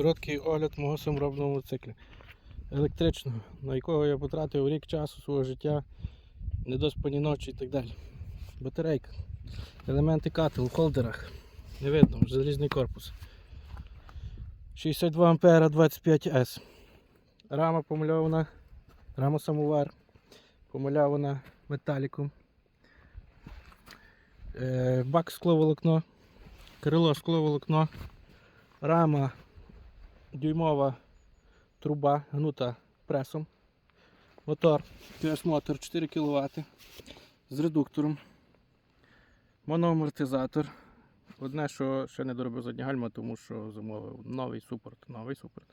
Короткий огляд мого саморобного мотоцикля. Електричного, на якого я потратив рік часу свого життя, недоспані ночі і так далі. Батарейка. Елементи кател в холдерах. Не видно, залізний корпус. 62 ампера 25С. Рама помальована, рама самовар, помальована металіком. Е, бак скловолокно, крило скловолокно, рама дюймова труба гнута пресом. Мотор QS мотор 4 кВт з редуктором. Моноамортизатор. Одне, що ще не доробив задня гальма, тому що замовив новий супорт. Новий супорт.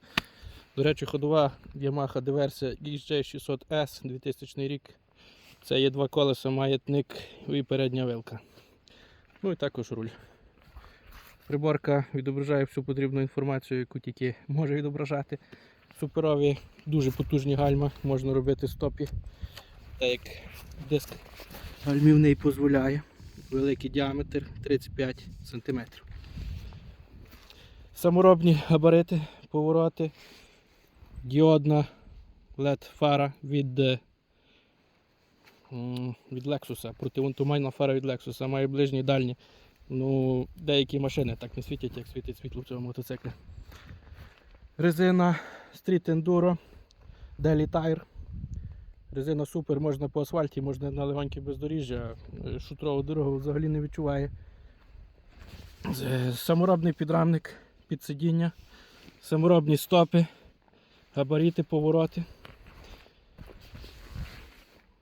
До речі, ходова Yamaha диверсія XJ600S 2000 рік. Це є два колеса, маятник і передня вилка. Ну і також руль. Приборка відображає всю потрібну інформацію, яку тільки може відображати. Суперові, дуже потужні гальма, можна робити стопі, так як диск гальмівний дозволяє. Великий діаметр 35 см. Саморобні габарити, повороти, діодна LED фара від, е, від Lexus, противонтуманна фара від Lexus, має ближні дальні. Ну, деякі машини так не світять, як світить світло в цьому мотоциклі. Резина Street Enduro, Daily Tire. Резина супер, можна по асфальті, можна на легоньке бездоріжжя. Е, Шутрову дорогу взагалі не відчуває. Е, Саморобний підрамник під сидіння, саморобні стопи, габарити, повороти.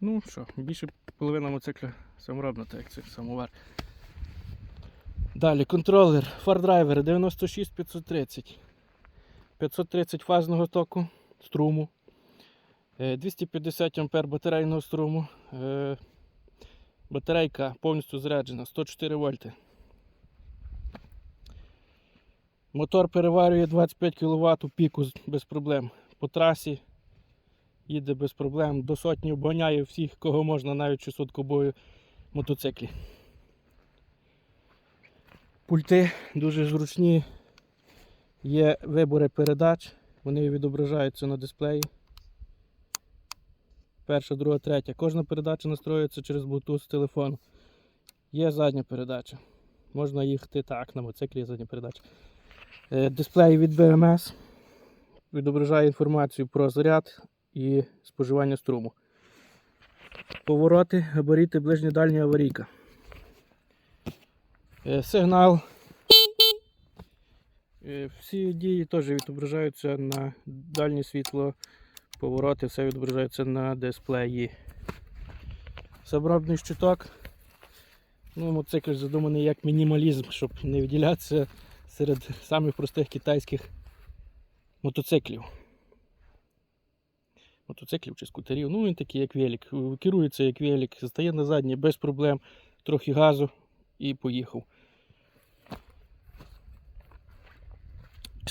Ну що, більше половина мотоцикля саморобна, так як це самовар. Далі контролер, фардрайвер 96530. 530 фазного току струму. Е, 250 ампер батарейного струму. Е, Батарейка повністю заряджена 104 вольти. Мотор переварює 25 кВт у піку без проблем. По трасі їде без проблем. До сотні обганяє всіх, кого можна, навіть 600 кобою мотоциклі. Пульти дуже зручні. Є вибори передач, вони відображаються на дисплеї. Перша, друга, третя. Кожна передача настроюється через Bluetooth з телефону. Є задня передача. Можна їхати так, на мотоциклі є задня передача. Е, Дисплей від BMS відображає інформацію про заряд і споживання струму. Повороти, габаріти, ближня дальня аварійка. Е, Сигнал. Е, Всі дії теж відображаються на дальнє світло, повороти, все відображається на дисплеї. Саморобний щиток. Ну, мотоцикл задуманий як мінімалізм, щоб не виділятися серед самих простих китайських мотоциклів. Мотоциклів чи скутерів. Ну, він такий, як велик. Керується як велик, стає на заднє без проблем, трохи газу і поїхав.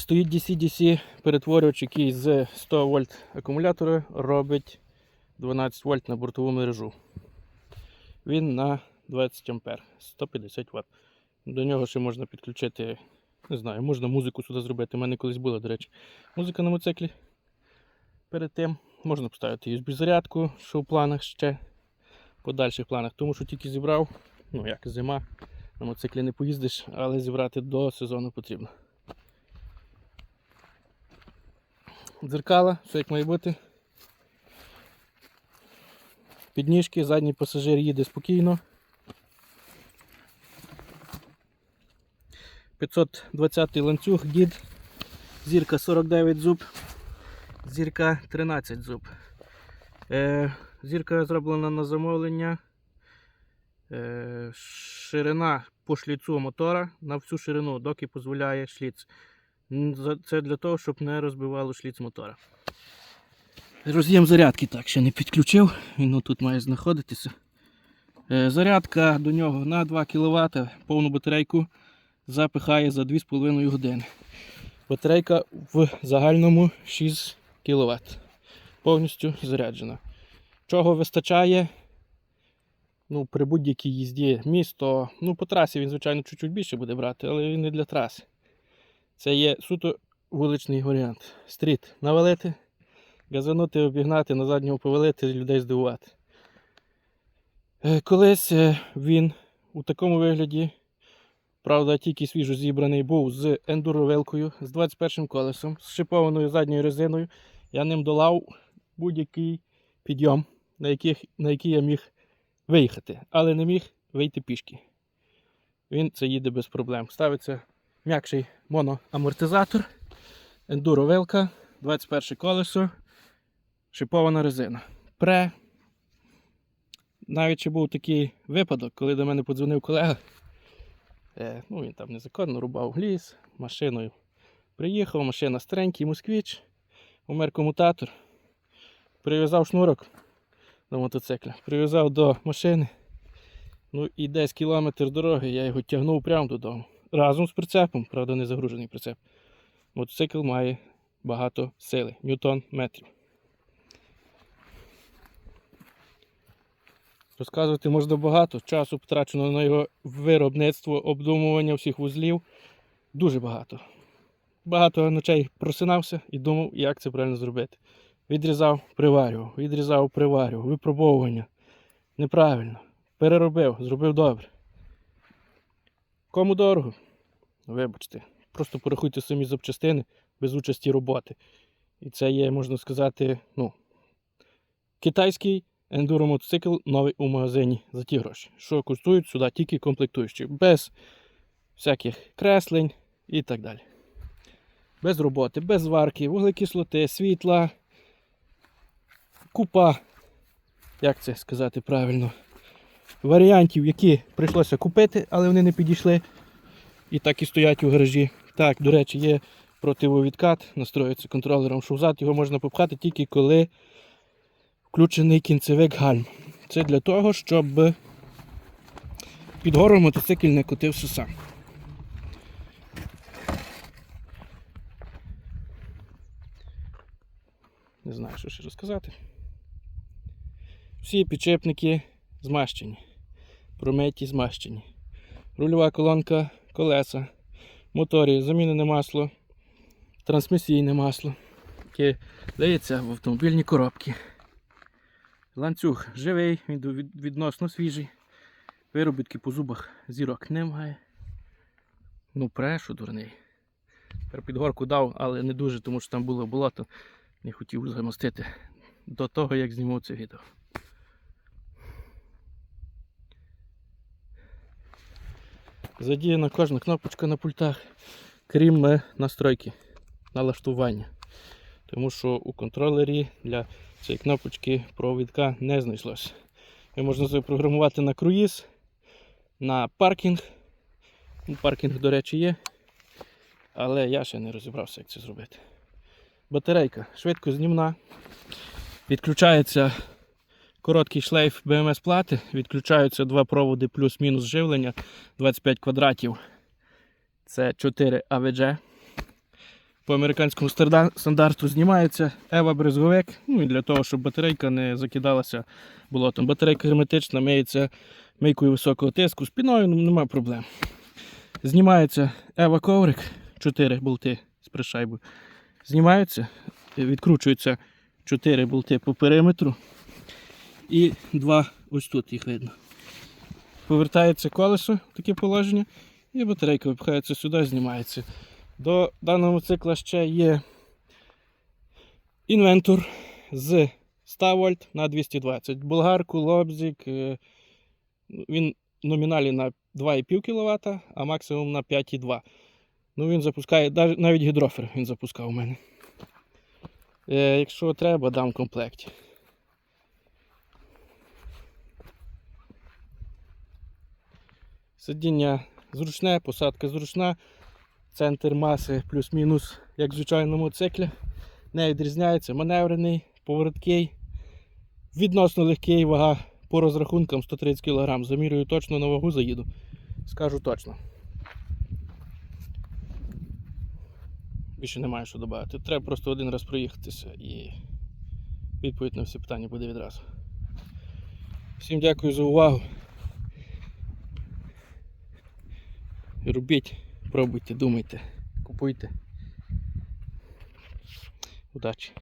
Стоїть DC-DC перетворювач, який з 100 вольт акумулятора робить 12 вольт на бортову мережу. Він на 20 ампер, 150 Вт. До нього ще можна підключити, не знаю, можна музику сюди зробити. У мене колись була, до речі, музика на мотоциклі. Перед тим можна поставити USB-зарядку, що в планах ще в подальших планах, тому що тільки зібрав, ну як зима, на мотоциклі не поїздиш, але зібрати до сезону потрібно. Дзеркала, все як має бути. Підніжки, задній пасажир їде спокійно. 520 ланцюг, дід, зірка 49 зуб, зірка 13 зуб. Е, зірка зроблена на замовлення. Е, ширина по шліцу мотора на всю ширину, доки дозволяє шліц. Це для того, щоб не розбивало шліц мотора. Роз'єм зарядки так ще не підключив, він тут має знаходитися. Е, Зарядка до нього на 2 кВт, повну батарейку запихає за 2,5 години. Батарейка в загальному 6 кВт. Повністю заряджена. Чого вистачає? Ну, при будь-якій їзді місто. Ну, по трасі він, звичайно, чуть-чуть більше буде брати, але він не для траси. Це є суто вуличний варіант. Стріт навалити, газанути, обігнати, на заднього повалити, людей здивувати. Е, Колись е, він у такому вигляді, правда, тільки свіжо зібраний був з ендуровилкою, з 21 колесом, з шипованою задньою резиною. Я ним долав будь-який підйом, на, яких, на який я міг виїхати, але не міг вийти пішки. Він це їде без проблем. Ставиться м'якший моноамортизатор, ендуровилка, 21 колесо, шипована резина. Пре. Навіть ще був такий випадок, коли до мене подзвонив колега. Е, ну, він там незаконно рубав ліс машиною. Приїхав, машина старенький, москвіч, умер комутатор. Прив'язав шнурок до мотоцикля, прив'язав до машини. Ну і десь кілометр дороги я його тягнув прямо додому. Разом з прицепом, правда, не загружений прицеп. Мотоцикл має багато сили, ньютон метрів. Розказувати можна багато. Часу потрачено на його виробництво, обдумування всіх вузлів. Дуже багато. Багато ночей просинався і думав, як це правильно зробити. Відрізав, приварював, відрізав, приварював, випробовування. Неправильно. Переробив, зробив добре. Кому дорого? Вибачте. Просто порахуйте самі запчастини без участі роботи. І це є, можна сказати, ну, китайський ендуро мотоцикл новий у магазині за ті гроші. Що коштують сюди тільки комплектуючі, без всяких креслень і так далі. Без роботи, без зварки, вуглекислоти, світла, купа, як це сказати правильно, варіантів, які прийшлося купити, але вони не підійшли. І так і стоять у гаражі. Так, до речі, є противовідкат, настроюється контролером, що взад його можна попхати тільки коли включений кінцевик гальм. Це для того, щоб під гору мотоцикл не котився сам. Не знаю, що ще розказати. Всі підчепники змащені, промиті змащені. Рульова колонка, колеса, моторі, замінене масло, трансмісійне масло, яке дається в автомобільні коробки. Ланцюг живий, він відносно свіжий. Виробітки по зубах зірок немає. Ну, прешу дурний. Тепер підгорку дав, але не дуже, тому що там було болото. Не хотів замостити до того, як знімав це відео. Задіяна кожна кнопочка на пультах, крім е, настройки, налаштування. Тому що у контролері для цієї кнопочки провідка не знайшлося. Його можна запрограмувати на круїз, на паркінг. Ну, Паркінг, до речі, є. Але я ще не розібрався, як це зробити. Батарейка швидко знімна. Відключається короткий шлейф БМС плати, відключаються два проводи плюс-мінус живлення 25 квадратів. Це 4 AVG. По американському стандарту знімається Ева брезговик. Ну і для того, щоб батарейка не закидалася болотом. Батарейка герметична, миється мийкою високого тиску, спіною ну, немає проблем. Знімається Ева коврик, 4 болти з пришайбою. Знімаються, відкручуються 4 болти по периметру. І два ось тут їх видно. Повертається колесо в таке положення, і батарейка випхається сюди, знімається. До даного цикла ще є інвентор з 100 вольт на 220. Болгарку, лобзик. е, Він номіналі на 2,5 кВт, а максимум на 5,2. Ну, він запускає, навіть гідрофер він запускав у мене. Е, якщо треба, дам в комплекті. Сидіння зручне, посадка зручна. Центр маси плюс-мінус, як в звичайному циклі. Не відрізняється. Маневрений, повороткий, відносно легкий, вага по розрахункам 130 кг. Замірюю точно на вагу заїду. Скажу точно. Більше немає що додати. Треба просто один раз проїхатися і відповідь на всі питання буде відразу. Всім дякую за увагу. Робіть, пробуйте, думайте, купуйте. Удачі!